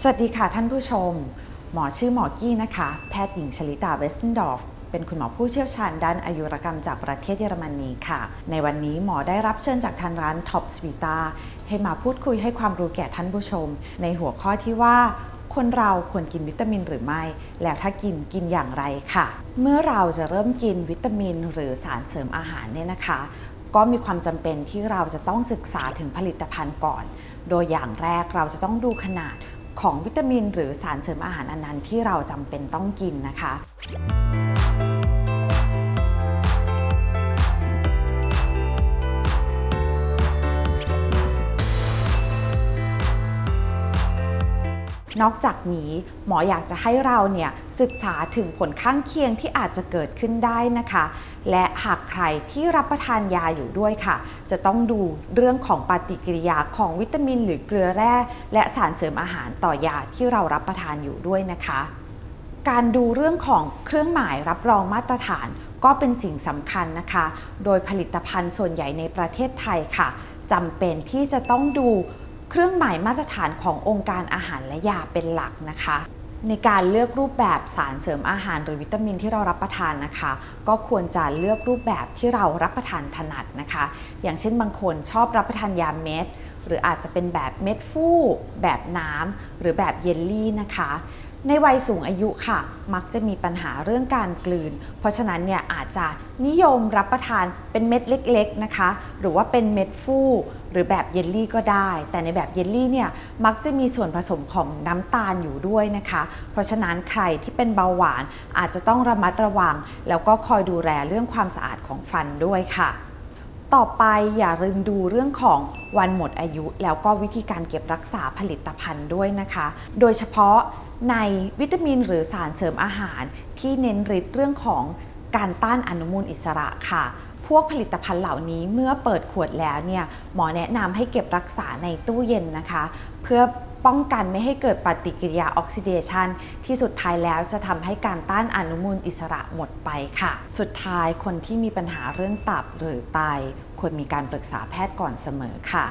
สวัสดีค่ะท่านผู้ชม หมอชื่อหมอกี้นะคะ แพทย์หญิงชลิตาเวสเทนดอร์ฟเป็นคุณหมอผู้เชี่ยวชาญด้านอายุรกรรมจากประเทศเยอรมนีค่ะ ในวันนี้หมอได้รับเชิญจากทางร้าน Top s v i t a ให้มาพูดคุยให้ความรู้แก่ท่านผู้ชม ในหัวข้อที่ว่า คนเราควรกินวิตามินหรือไม่ แล้วถ้ากินกินอย่างไรค่ะ เมื่อเราจะเริ่มกินวิตามิน หรือสารเสริมอาหารเนี่ยนะคะ ก็มีความจำเป็นที่เราจะต้องศึกษาถึงผลิตภัณฑ์ก่อน โดยอย่างแรกเราจะต้องดูขนาด ของวิตามิน หรือสารเสริมอาหารอันนั้นที่เราจำเป็นต้องกินนะคะ นอกจากนี้หมออยากจะให้เราเนี่ยศึกษาถึงผลข้างเคียงที่อาจจะเกิดขึ้นได้นะคะ และหากใครที่รับประทานยาอยู่ด้วยค่ะ จะต้องดูเรื่องของปฏิกิริยาของวิตามิน หรือเกลือแร่ และสารเสริมอาหารต่อยาที่เรารับประทานอยู่ด้วยนะคะ การดูเรื่องของเครื่องหมายรับรองมาตรฐานก็เป็นสิ่งสำคัญนะคะ โดยผลิตภัณฑ์ส่วนใหญ่ในประเทศไทยค่ะจำเป็นที่จะต้องดู เครื่องหมายมาตรฐานขององค์การอาหารและยาเป็นหลักนะคะ ในการเลือกรูปแบบสารเสริมอาหารหรือวิตามินที่เรารับประทานนะคะ ก็ควรจะเลือกรูปแบบที่เรารับประทานถนัดนะคะ อย่างเช่นบางคนชอบรับประทานยาเม็ดหรืออาจจะเป็นแบบเม็ดฟู่แบบน้ำหรือแบบเยลลี่นะคะ ในวัยสูงอายุค่ะ มักจะมีปัญหาเรื่องการกลืน เพราะฉะนั้นเนี่ยอาจจะนิยมรับประทานเป็นเม็ดเล็กๆนะคะ หรือว่าเป็นเม็ดฟูหรือแบบเยลลี่ก็ได้ แต่ในแบบเยลลี่เนี่ยมักจะมีส่วนผสมของน้ำตาลอยู่ด้วยนะคะ เพราะฉะนั้นใครที่เป็นเบาหวานอาจจะต้องระมัดระวัง แล้วก็คอยดูแลเรื่องความสะอาดของฟันด้วยค่ะ ต่อไปอย่าลืมดูเรื่องของวันหมดอายุ แล้วก็วิธีการเก็บรักษาผลิตภัณฑ์ด้วยนะคะ โดยเฉพาะในวิตามินหรือสารเสริมอาหาร ที่เน้นฤทธิ์เรื่องของการต้านอนุมูลอิสระค่ะ พวกผลิตภัณฑ์เหล่านี้เมื่อเปิดขวดแล้วเนี่ยหมอแนะนำให้เก็บรักษาในตู้เย็นนะคะ เพื่อ ป้องกันไม่ให้เกิดปฏิกิริยาออกซิเดชันที่สุดท้ายแล้วจะทำให้การต้านอนุมูลอิสระหมดไปค่ะ สุดท้ายคนที่มีปัญหาเรื่องตับหรือไตควรมีการปรึกษาแพทย์ก่อนเสมอค่ะ